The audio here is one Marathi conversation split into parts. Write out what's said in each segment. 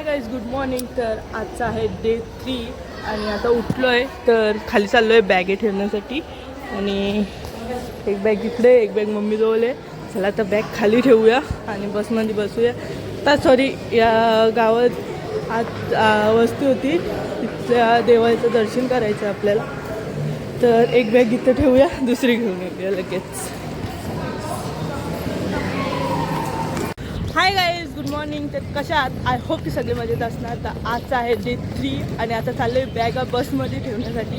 हाय गाईज गुड मॉर्निंग तर आजचा आहे डे थ्री आणि आता उठलो आहे तर खाली चाललो आहे बॅगे ठेवण्यासाठी. आणि एक बॅग इकडे एक बॅग मम्मीजवळ आहे. चला आता बॅग खाली ठेवूया आणि बसमध्ये बसूया. तर सॉरी या गावात आज वस्ती होती. तिथल्या देवाचं दर्शन करायचं आहे आपल्याला. तर एक बॅग इथं ठेवूया दुसरी घेऊन येऊया लगेच हाय गाईज गुड मॉर्निंग तर कशा आहात? आय होप की सगळे मजेत असणार. तर आजचं आहे डे थ्री आणि आता चाललं आहे बॅगा बसमध्ये ठेवण्यासाठी.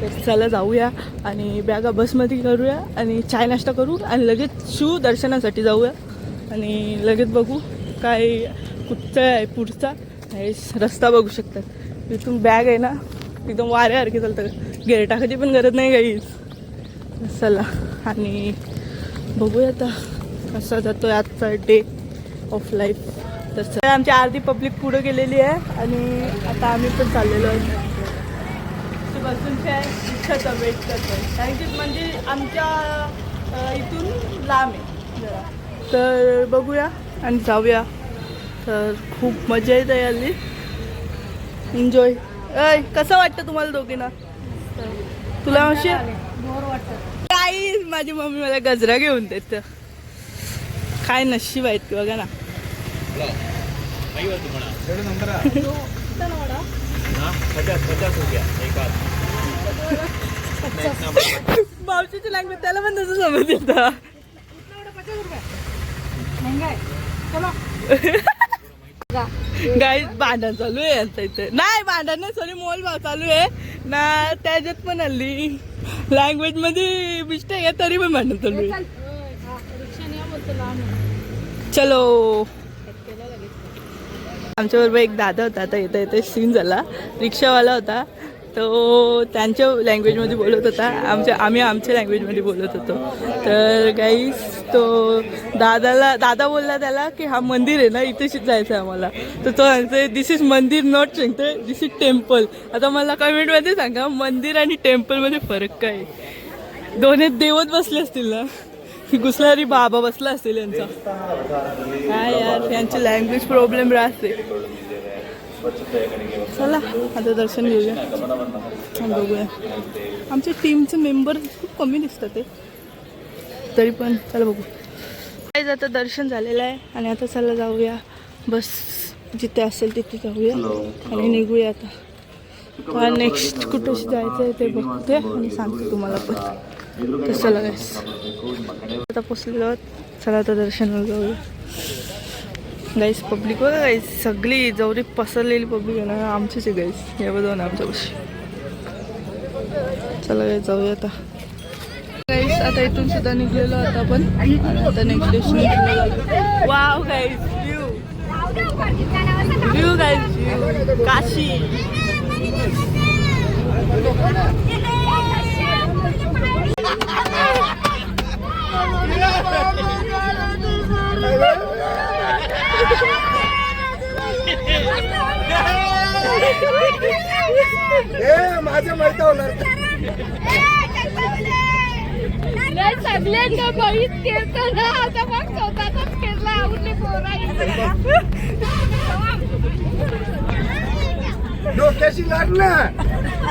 तर चला जाऊया आणि बॅगा बसमध्ये करूया आणि चाय नाश्ता करू आणि लगेच शिव दर्शनासाठी जाऊया. आणि लगेच बघू काय कुठचा आहे पुढचा. हे रस्ता बघू शकतात. इथून बॅग आहे ना एकदम वाऱ्यासारखे चालतं गेअर टाकायची पण गरज नाही काही. चला आणि बघूया आता कसा जातो आजचा डे ऑफ लाईफ तसं आमची अर्धी पब्लिक पुढे गेलेली आहे आणि आता आम्ही पण चाललेलो आहे. बसून काय रिक्षाचा वेट करतो कारण की म्हणजे आमच्या इथून लांब आहे. जरा तर बघूया आणि जाऊया. तर खूप मजा येत आहे आली एन्जॉय अय कसं वाटतं तुम्हाला दोघींना? तुला अशी काही माझी मम्मी मला गजरा घेऊन देत. काय नशीब आहेत की बघा ना. मावशीची लँग्वेज त्याला पण तसं समज येतं. गाई भांडण चालू आहे यांचं इथे. नाही भांडण नाही सॉरी मोल भाव चालू आहे. ना त्याच्यात पण हल्ली. लँग्वेजमध्ये मिस्टेक आहे तरी पण भांडण चालू आहे. चलो. आमच्याबरोबर एक दादा होता आता येता येते सीन झाला. रिक्षावाला होता. तो त्यांच्या लँग्वेजमध्ये बोलत होता. आमच्या आम्ही आमच्या लँग्वेजमध्ये बोलत होतो. तर गाईस तो दादाला दादा बोलला त्याला की हा मंदिर आहे ना इथे जायचं आहे आम्हाला. तर तो म्हणते दिस इज मंदिर नॉट सांगते दिस इज टेम्पल आता मला कमेंटमध्ये सांगा मंदिर आणि टेम्पलमध्ये फरक काय? आहे? दोन्ही देवत बसले असतील ना? घुसणारी बाबा बसला असेल यांचा. काय यार यांची लँग्वेज प्रॉब्लेम राहते. चला आता दर्शन घेऊया. आणि बघूया. आमच्या टीमचे मेंबर खूप कमी दिसतात ते. तरी पण चला बघू. काय आता दर्शन झालेलं आहे आणि आता चला जाऊया. बस जिथे असेल तिथे जाऊया. आणि निघूया आता. नेक्स्ट कुठं जायचं आहे ते बघते आणि सांगते तुम्हाला पण. चला guys. आता पोचलेलो. चला आता दर्शनाला जाऊया. गाईस पब्लिक बघा गाईस सगळी जवळी पसरलेली पब्लिक आहे ना आमचीच आहे गाईस हे बघा ना आमच्यापाशी चला गाईस जाऊया आता. गाईस आता इथून सुद्धा निघलेलो आता आपण. आता next डेस्टिनेशनला wow guys view view guys view Kashi. ए माझ्या माहीत होणार नाही. सगळ्यांना बळीच केलं ना. आता मग स्वतःच केलं. आवडले डोक्याशी लाग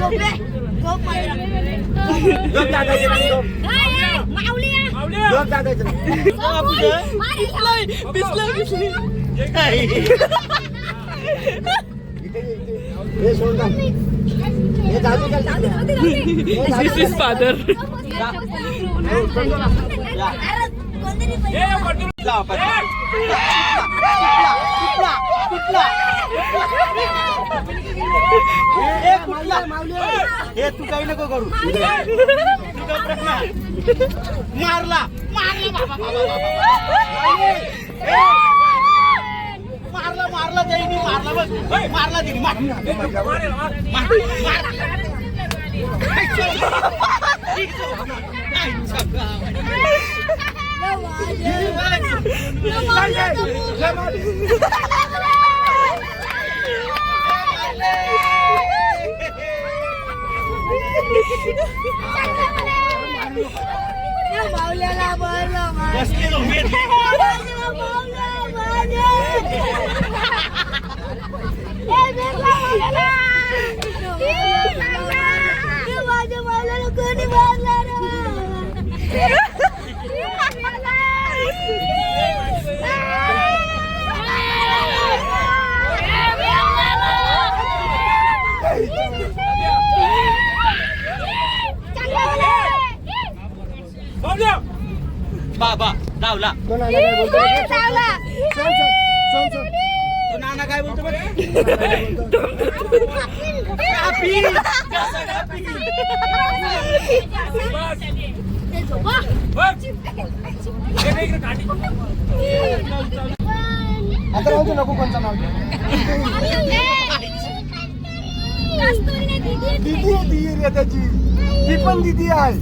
या माऊली आला डोक्याशी बस या माऊली बसला लोक टाकायचं पिसलं पिसली इथे ये, इथे. हे सोड ना. हे जाऊ दे का? हे जाऊ दिस दे. इज फादर ए, कुठला? हे तू काही नको करू मारला मारला मारला मारला मारला बाबा, मारला मारला ए, मारला मारला त्यांनी मारला बघ मारला त्यांनी धावला तो नाना काय बोलतो? बघ कापी. कसा कापी? आता राहू दे नको कोणचं नाव दीदी आहे त्याची ती पण दीदी आहे.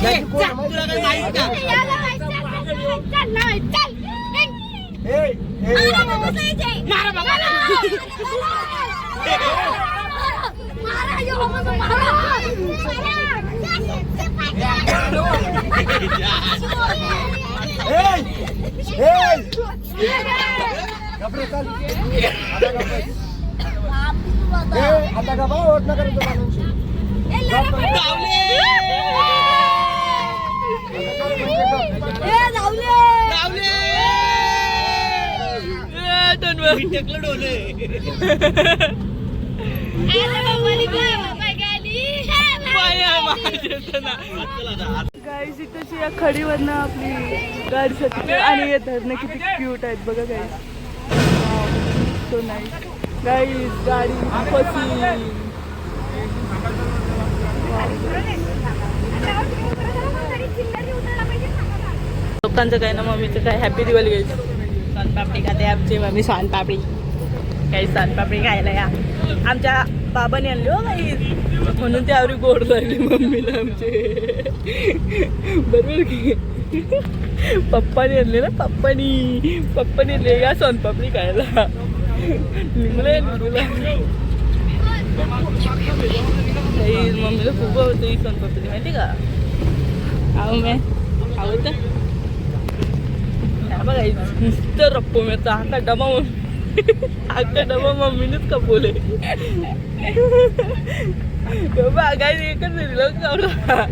त्याची कोण आहे माहिती तुला काय माहीत का? आहे? ए, ए, ए, ए, घाबरे, चल. आता घाबरे. ए, आता का बा ओढ नका रे तो माणूस. धावले. ए, धन्यवाद. मी टेकलं डोले. बाया, माझ्या तर ना. गाईस इथंची या खडीवरनं आपली गाडी सटते आणि हे धरणं किती क्यूट आहेत बघा गाईस सो नाही गाईस गाडी फसी पप्पांचं काय ना मम्मीचं काय हॅपी दिवाळी घ्यायचं सोनपापडी खाते आमची मम्मी सोनपापडी काही सोनपापडी खायला या. आमच्या बाबाने आणली हो काही म्हणून ते आवरी गोड लागली मम्मीला आमचे. बरोबर की? पप्पाने आणले ना पप्पानी. पप्पाने आणले या सोनपापडी खायला. निघले निघला मम्मीला खूप आवडतं ही सोनपापडी माहिती का? आहो मॅ आवडतं? बघा नुसतं रप्पो मिळतो. आता डबा आता डबा मम्मीनेच कपवले बाबा एकच दिलं कवरा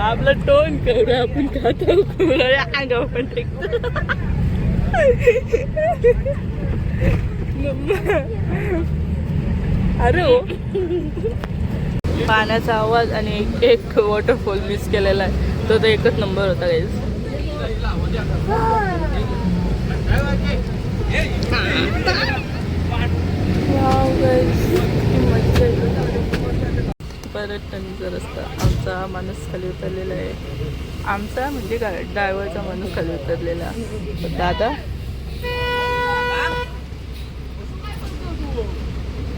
आपला टोन कवरा आपण खातो कवरा अंगावर पण टेकतो अरे हो. पाण्याचा आवाज आणि एक- एक वॉटरफॉल मिस केलेला आहे. तो तर एकच नंबर होता गाईज पर्यटनचा रस्ता आमचा माणूस खाली उतरलेला आहे. आमचा म्हणजे काय? ड्रायव्हरचा माणूस खाली उतरलेला. दादा?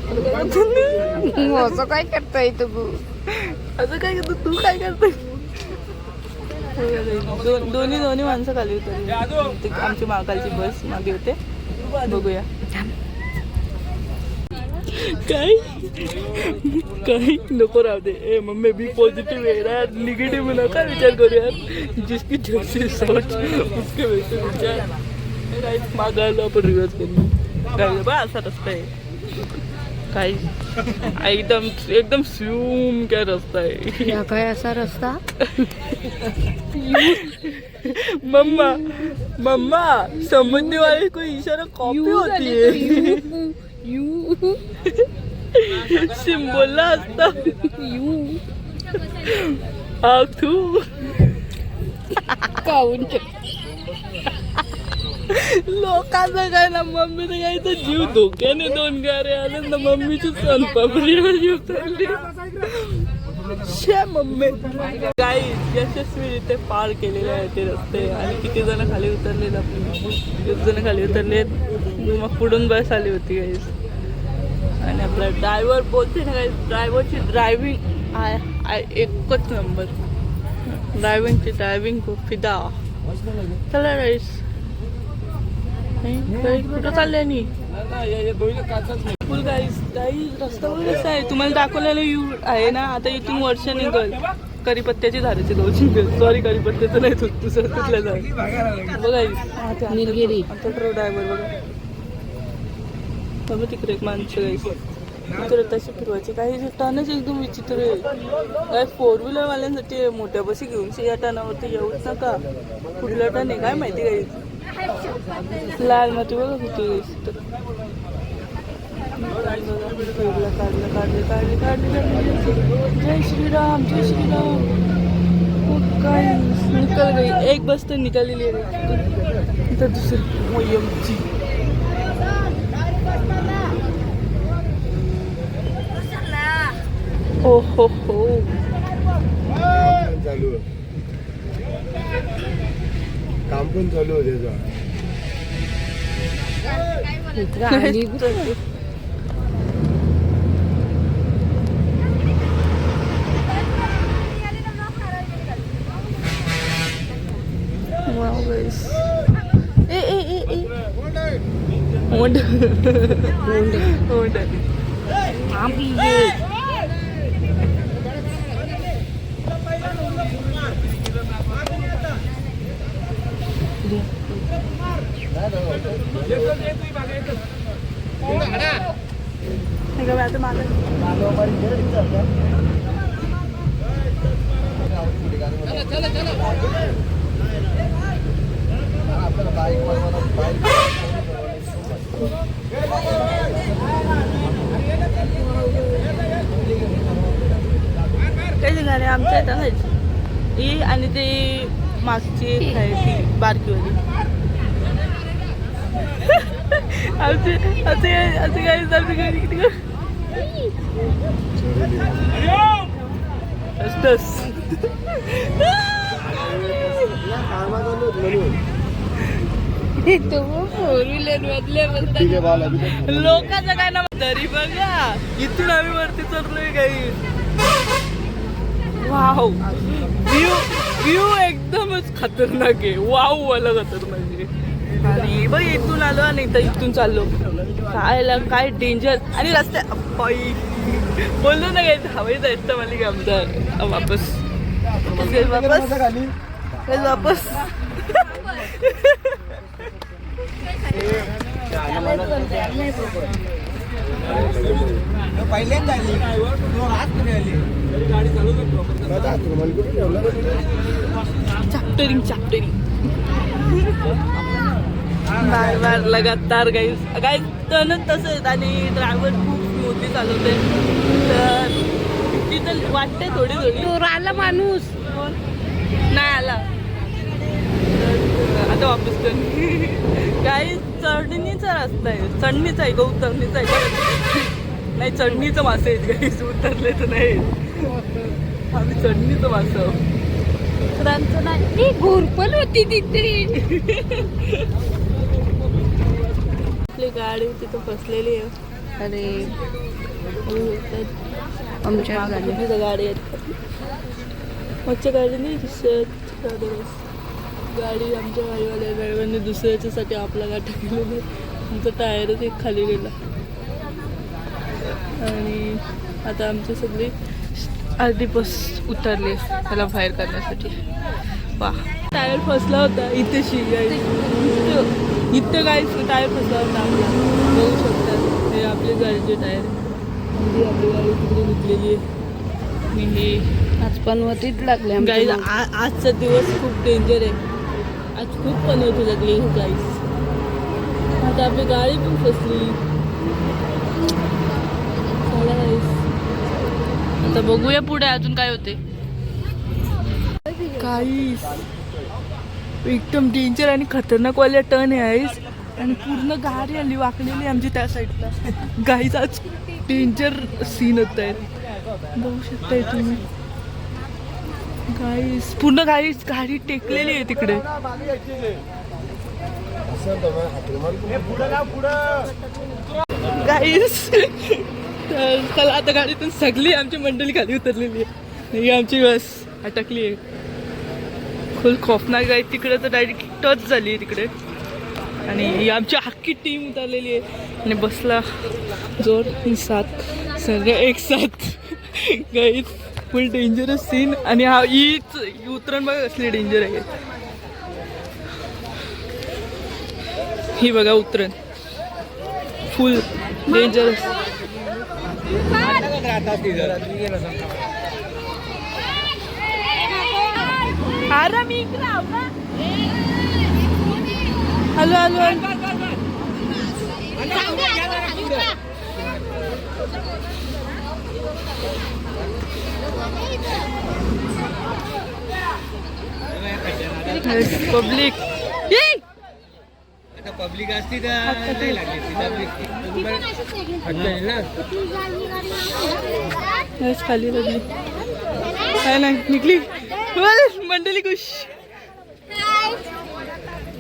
असं काय करतोय तू असं काय करतो? तू काय करतो दोन दोन्ही दोन्ही माणसं खाली होते. आमची महाकालची बस मागे होते. बघूया. काय काही नको राहू दे. ए मम्मी बी पॉझिटिव्ह आहे ना. निगेटिव्ह नका विचार करूया जिसकी जैसी सोच उसके वैसे विचार. काही मागायला आपण रिवर्स करू. काय बा असा रस्ता आहे काही. एकदम एकदम स्यूम काय रस्ता आहे. या काय असा रस्ता? मम्मा मम्मा समझने वाले को इशारा कॉपी होती है यू सिम बोलला असता. यू. हा तू. काऊन लोकांचं काय ना मम्मीचं काय तर जीव धोक्याने दोन गारे आले ना मम्मीची सोनपापडी उतरली. शे मम्मी. काही यशस्वीरित्या पार केलेले आहे ते रस्ते. आणि किती जण खाली उतरलेत आपले? किती जण खाली उतरलेत मग पुढून बस आली होती गाईस. आणि आपला ड्रायव्हर बोलते ना काही ड्रायव्हरची ड्रायव्हिंग आय आय एकच नंबर ड्रायव्हिंगची ड्रायव्हिंग खूप फिदा. चला राईस कुठं चालले तुम्हाला दाखवलेलं यू आहे ना आता इथून वर्ष निघल. करीपत्त्याची झाडाची गवची निघल. सॉरी करीपत्त्याचं नाही तू दुसरं कुठलं झाड? बघा निलगिरी. ट्रो ड्रायव्हर बघा. बघा तिकडे एक माणसं गाईस तसे फिरवायचे. काही टर्नच एकदम विचित्र आहे. काय फोर व्हीलर वाल्यांसाठी आहे. मोठ्या बसी घेऊन या टर्नावरती येऊच नका. कुठला टर्न आहे काय माहिती काही लाल माती बघा किती गाईस इथं. काढलं काढलं काढले काढले काढले जय श्रीराम जय श्रीराम. मग काय निकल गई. एक बस तर निकालेली आहे. इथं दुसरी मोयमची. हो हो हो. काम पण चालू आहे. काम पण चालू आहे त्याचं Wow, guys. ए ए ए मोंड मोंड हे का आता मागं काही गाडी आमच्या इथं आहेच ही आणि ते मागची एक आहे ती बारकीवाली. आमचे असे असे असतस आलो म्हणून फोर व्हीलर मधले लोकांचं काय ना तरी बघा. इथून आम्ही वरती चढलोय काही वाव व्ह्यू व्ह्यू एकदमच खतरनाक आहे. वाव वाला खतरनाक आहे. आणि बघ इथून आलो आणि तर इथून चाललो. काय काय डेंजर आणि रस्ते बाई बोललो ना काय हवाई जायचं मला की आमचा वापस. वापस. वापस? चॅप्टरिंग चॅप्टरिंग बार बार लगातार गाईस गाईस टर्नच तसं आहेत आणि ड्रायव्हर खूप स्मूथली चालवते. तर तिथं वाटते थोडी थोडी. आला माणूस. नाही आला. आता वापस कर. काही चढणीचा रस्ता आहे. चढणीचा आहे का उतरणीचा आहे? नाही चढणीचं मासे आहेत काहीच उतरले तर नाही. आम्ही चढणीचं मासं नाही ती घोरपण होती तिथे. गाडी तिथं फसलेली आहे. आणि आमच्या तिथं गाडी आहेत मागच्या गाडी नाही दिसत. गाडी आमच्या गाडीवाल्या ड्रायव्हरने दुसऱ्याच्यासाठी आपला गाठ केलेली आमचा टायरच एक खाली गेला. आणि आता आमची सगळी अर्धी बस उतरली त्याला बाहेर करण्यासाठी. वा टायर फसला होता. इथे शिगाई इथं काय टायर आपला बघू शकतात हे आपली गाडीचे टायर. म्हणजे आपली गाडी तिकडे निघलेली आहे. आणि हे आज पनवतीत लागले आजचा दिवस खूप डेंजर आहे. आज खूप पनवती लागली गाईज. आता आपली गाडी पण फसली. आता बघूया पुढे अजून काय होते. काहीच एकदम डेंजर आणि खतरनाक वाल्या टर्न आहे आईस आणि पूर्ण गाडी आली वाकलेली आमची त्या साईडला गाईचा आज डेंजर सीन होत आहेत बघू शकताय तुम्ही. गाईस पूर्ण गाईस गाडी टेकलेली आहे तिकडे. गाईस तर चला आता गाडीतून सगळी आमची मंडळी खाली उतरलेली आहे. ही आमची बस अटकली आहे. फुल खौफनाक आहे तिकडे तर डायरेक्ट टच झाली आहे तिकडे. आणि ही आमची हक्की टीम उतरलेली आहे. आणि बसला जोर सात सगळे एक साथ गाईत फुल डेंजरस सीन आणि हा हीच ही उतरण बघा कसली डेंजर आहे. ही बघा उतरण. फुल डेंजरस अरे मी इकडे आहो का? हॅलो हॅलो पब्लिक पब्लिक असती तर नाही लागली बस खाली लागली काय नाही निघली बस मंडळी खुश.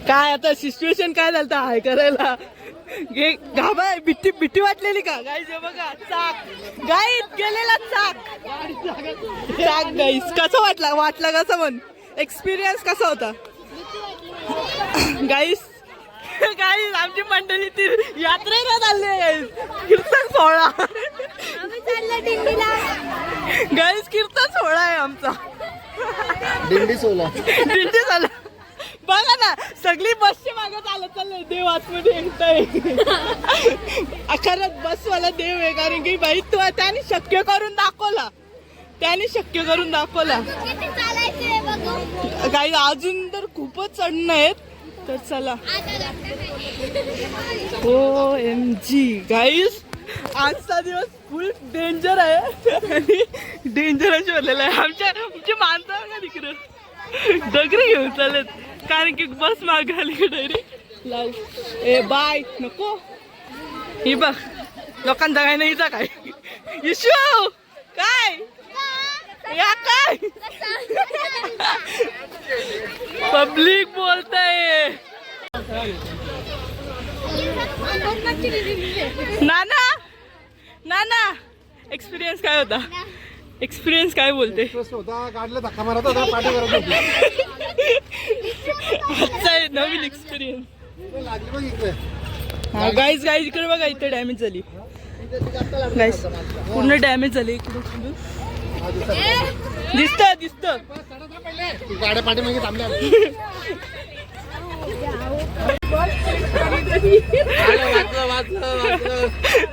काय आता सिच्युएशन काय झालं हाय करायला. गे घाबा बिट्टी बिट्टी वाटलेली का? गाईज बघा चाक. गाईत गेलेला चाक. चाक गाईस कसा वाटला वाटला कसा म्हण? एक्सपिरियन्स कसा होता? गाईस गाईस आमची मंडळी ती यात्रेला चालली आहे guys. कीर्तन सोहळा. गाईस कीर्तन सोहळा आहे आमचा. दिंडी सोला. दिंडी झाला बघा ना सगळी बसची मागे चालत चाललंय. देव आतमध्ये येतोय. खरंच बसवाला देव आहे कारण की बाई तू त्याने शक्य करून दाखवला. त्याने शक्य करून दाखवला. काही अजून तर खूपच चढणं आहेत. तर चला. ओ एम जी गाईस आजचा दिवस फुल डेंजर आहे. आणि डेंजरच बनलेला आहे. आमच्या आमची माणसं का तिकडं दगरी घेऊन चालत कारण की बस माग आली डायरेक्ट लाव. ए बाय. नको. ही बघ. लोकांचा काय नाही काय? इशू. काय? या काय? पब्लिक बोलताय. नाना! नाना एक्सपिरियन्स काय होता? एक्सपिरियन्स काय बोलते? होता काढलं धक्का मारत होता पाठी करत होती. आजचा आहे नवीन एक्सपिरियन्स लागली बघ इकडे. हा गाईज गाईज इकडे बघा इथे डॅमेज झाली. गाईज पूर्ण डॅमेज झाली इकडे दिसत. दिसत गाड्या पाठीमागे थांबल्या.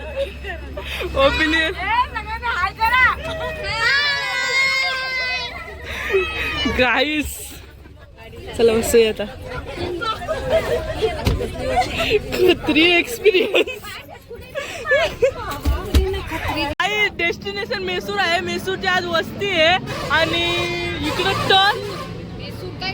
ओपिनियन गाईस चला बसूया आता. खत्री एक्सपिरियन्स डेस्टिनेशन मेसूर आहे. मेसूरची आज वस्ती आहे. आणि इकडं टर्न काय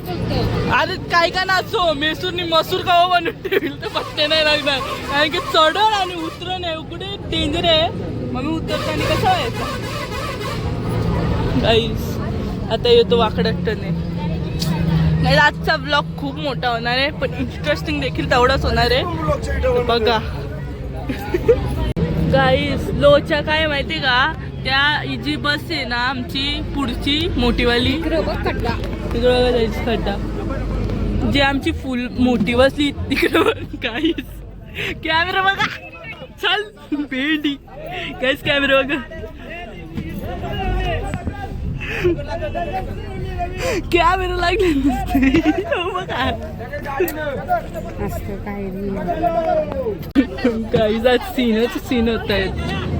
अरे काय का नाचो मेसूरनी मसूर कावा बनवून ठेवील तर पत्ते नाही लागणार. कारण की चढण आणि उतरण आहे उकडे डेंजर आहे. मग मी उतरताना कसं व्हायचं गाईस आता येतो वाकडा टने नाही आजचा ब्लॉग खूप मोठा होणार आहे पण इंटरेस्टिंग देखील तेवढाच होणार आहे. बघा. गाईस लोच्या काय माहिती का? त्या ही जी बस आहे ना आमची पुढची मोठीवाली. तिकडं जायची खड्डा. जी आमची फुल मोठी बसली तिकडं काहीच कॅमेरा बघा. चल भेंडी. काहीच कॅमेरा बघा कॅमेरा लागले नुसते हो? बघा काहीच आज सीनच सीन होत आहेत.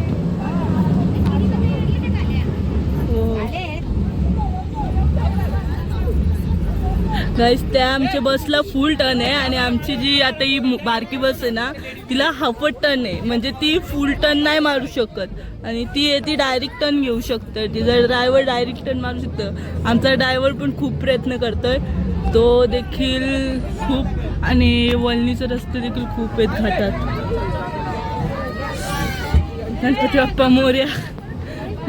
गाईस त्या आमच्या बसला फुल टर्न आहे आणि आमची जी आता ही बारकी बस आहे ना तिला हाफट टर्न आहे. म्हणजे ती फुल टर्न नाही मारू शकत. आणि ती आहे ती डायरेक्ट टर्न घेऊ शकतं. तिचा ड्रायव्हर डायरेक्ट टर्न मारू शकतं आमचा ड्रायव्हर पण खूप प्रयत्न करतोय. तो देखील खूप आणि वळणीचे रस्ते देखील खूप आहेत घाटात. गणपती बाप्पा मोर्या.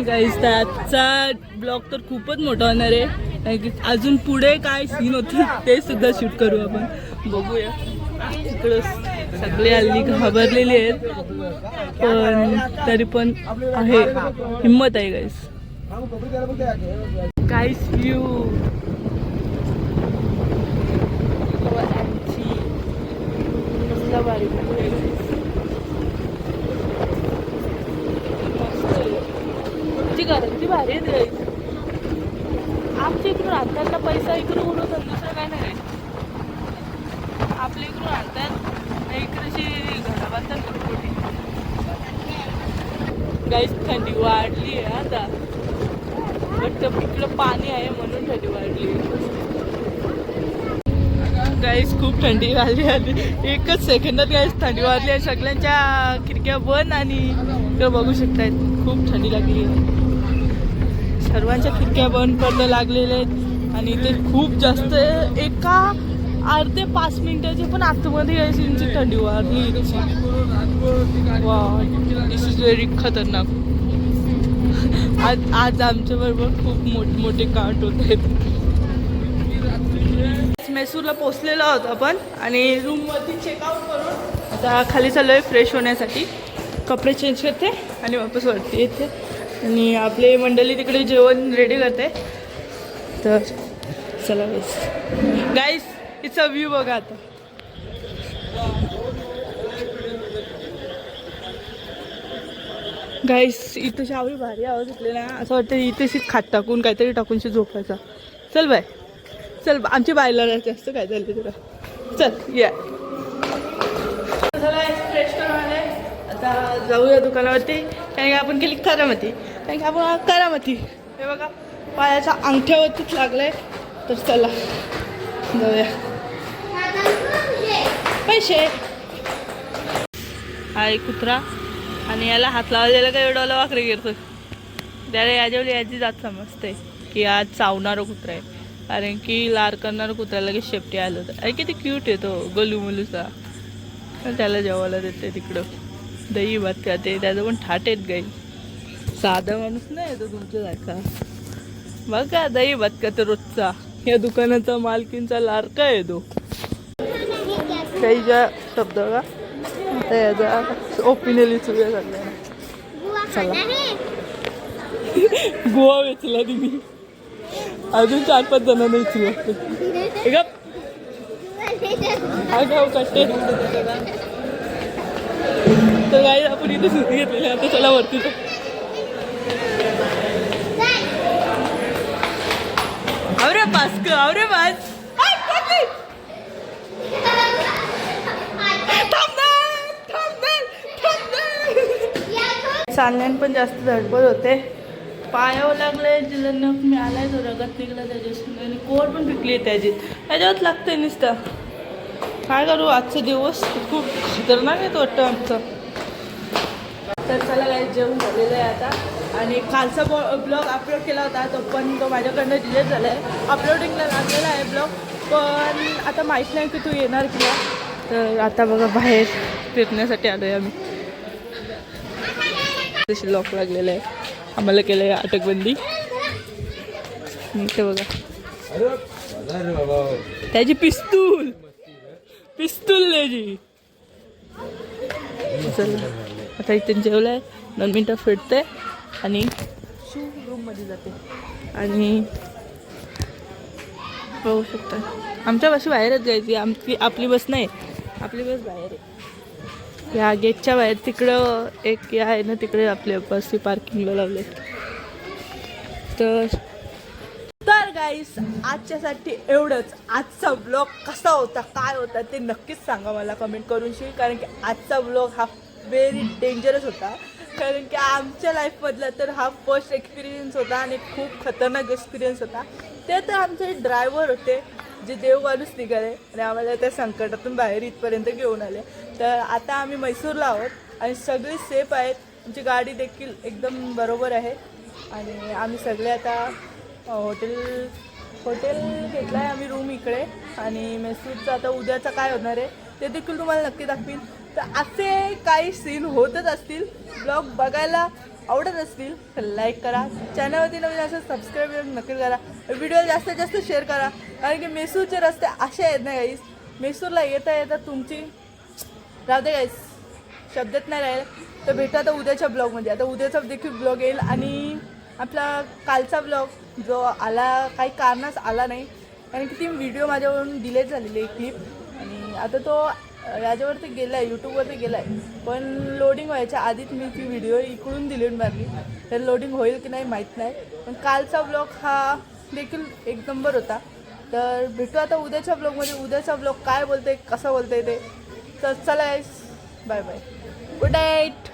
गाईस तर आजचा ब्लॉग तर खूपच मोठा होणार आहे. अजून पुढे काय सीन होती ते सुद्धा शूट करू आपण. बघूया. इकडं सगळे हल्ली घाबरलेले आहेत. पण तरी पण आहे. हिंमत आहे गाईस गाईस व्ह्यू भारी भारी आहे. आमच्या इकडून आणतात ना पैसा इकडून उडवतात दुसरं काय नाही. आपल्या इकडून आणतात इकडची घरा बांधतात मोठी. गाईस थंडी वाढली आहे आता. बट इकडं पाणी आहे म्हणून थंडी वाढली. गाईस खूप थंडी वाढली आली एकच सेकंदात गाईस थंडी वाढली आहे. सगळ्यांच्या खिडक्या बंद आणि इकडं बघू शकतायत. खूप थंडी लागली आहे. सर्वांच्या खिडक्या बंद पडल्या लागलेल्या आहेत. आणि ते खूप जास्त एका अर्धे पाच मिनिटाचे पण आतमध्ये अशी इंची थंडी वाढली वा दिस इज व्हेरी खतरनाक. आज आज आमच्या बरोबर खूप मोठमोठे काट होत आहेत. मैसूरला पोचलेलो आहोत आपण आणि रूमवरती चेकआउट करून आता खाली चाललो आहे फ्रेश होण्यासाठी. कपडे चेंज करते आणि वापस वरती येते. आणि आपले मंडळी तिकडे जेवण रेडी करते. तर चला गाईस गाईस इट्स अ व्ह्यू बघा आता. गाईस इथं शावरी भारी आवाज उठले ना असं वाटतं इथेच खात टाकून काहीतरी टाकूनशी झोपायचा. चल बाय. चल आमची बायला जास्त काय झालं तुला चल या. फ्रेश करून आले आता जाऊया दुकानावरती. कारण की आपण गेली करामती. कारण की आपण करामती. हे बघा पायाच्या अंगठ्यावरतीच लागलंय. तर चला जाऊया. पैसे. हा एक कुत्रा. आणि याला हात लावलेला काय एवढा वाकडे गिरतो त्याला याच्यावर याची जात समजते की आज चावणारं कुत्रा आहे. कारण की लार करणारं कुत्रा लगेच शेपटी आलं होतं अरे किती क्यूट आहे तो गलू मुलूचा. त्याला जेवायला देते तिकडं. दही भात खाते त्याचं पण ठाट येत गाई साधा माणूस नाही तो तुमच्यासारखा. बघा दही भात खाते रोजचा. या दुकानाचा मालकींचा लारका आहे तो. काहीच्या शब्द का आता याचा ओपिनियन विचारूया सगळ्यांना. चला. गोवा वेचला तुम्ही. अजून चार पाच जणांना विचारू हा गाव कट्टे तर काही आपण इथे सुधी घेतलेली आता चला वरती अरे आवरे पास ग आवरे पास चालण्यान पण जास्त धडपड होते. पायावर लागले जिला नख मी आलाय तो रगत निघला त्याच्याशी आणि कोट पण पिकली आहे त्याची. त्याच्यावरच लागतंय नुसतं. काय करू आजचा दिवस खूप खतरनाक आहे तो वाटतं आमचं. तर चला काय जेवण झालेलं आहे आता. आणि कालचा ब्लॉग अपलोड केला होता तो पण तो माझ्याकडनं डिलेट झाला आहे अपलोडिंगला लागलेला आहे ब्लॉग पण आता माहीत नाही की तू येणार किंवा तर आता बघा बाहेर फिरण्यासाठी आलो आहे आम्ही. तशी लॉक लागलेलं आहे. आम्हाला केलं आहे अटकबंदी ते बघा. त्याची पिस्तूल. पिस्तूल त्याची चला. आता इथे जेवलं आहे दोन मिनटं फिरते आणि शू रूममध्ये जाते आणि बघू शकता. आमच्या बस बाहेरच जायची आमची आपली बस नाही. आपली बस बाहेर आहे. या गेटच्या बाहेर तिकडं एक या आहे ना तिकडे आपल्या बस पार्किंगला लावले तर तर गाईस आजच्यासाठी एवढंच. आजचा ब्लॉग कसा होता काय होता ते नक्कीच सांगा मला कमेंट करून. शिक कारण की आजचा ब्लॉग हा व्हेरी डेंजरस होता. कारण की आमच्या लाईफमधला तर हा फर्स्ट एक्सपिरियन्स होता आणि खूप खतरनाक एक्सपिरियन्स होता. ते तर आमचे ड्रायव्हर होते जे देव माणूस निघाले आणि आम्हाला त्या संकटातून बाहेर इथपर्यंत घेऊन आले. तर आता आम्ही मैसूरला आहोत आणि सगळी सेफ आहेत. आमची गाडी देखील एकदम बरोबर आहे. आणि आम्ही सगळे आता हॉटेल हॉटेल घेतलं आहे आम्ही रूम इकडे. आणि मेसूरचं आता उद्याचं काय होणार आहे ते देखील तुम्हाला नक्की दाखवीन. तर असे काही सीन होतच असतील. ब्लॉग बघायला आवडत असतील तर लाईक करा. चॅनलवरती नवीन असं सबस्क्राईब नक्की करा. व्हिडिओ जास्तीत जास्त शेअर करा. कारण की मेसूरचे रस्ते असे आहेत ना गाईस मेसूरला येता येता तुमची राहू दे गाईस शब्दात नाही राहील. तर भेटू आता उद्याच्या ब्लॉगमध्ये आता उद्याचा देखील ब्लॉग येईल आणि आपला कालचा ब्लॉग जो आला काही कारणास आला नाही. कारण की ती व्हिडिओ माझ्यावरून डिलेट झालेली आहे क्लिप आणि आता तो याच्यावरती गेला आहे यूट्यूबवरती गेला आहे पण लोडिंग व्हायच्या आधीच मी ती व्हिडिओ इकडून दिली मारली. तर लोडिंग होईल की नाही माहीत नाही. पण कालचा ब्लॉग हा देखील एक नंबर होता. तर भेटू आता उद्याच्या ब्लॉगमध्ये उद्याचा ब्लॉग काय बोलते कसा बोलते ते. तर चला यायस बाय बाय गुड नाईट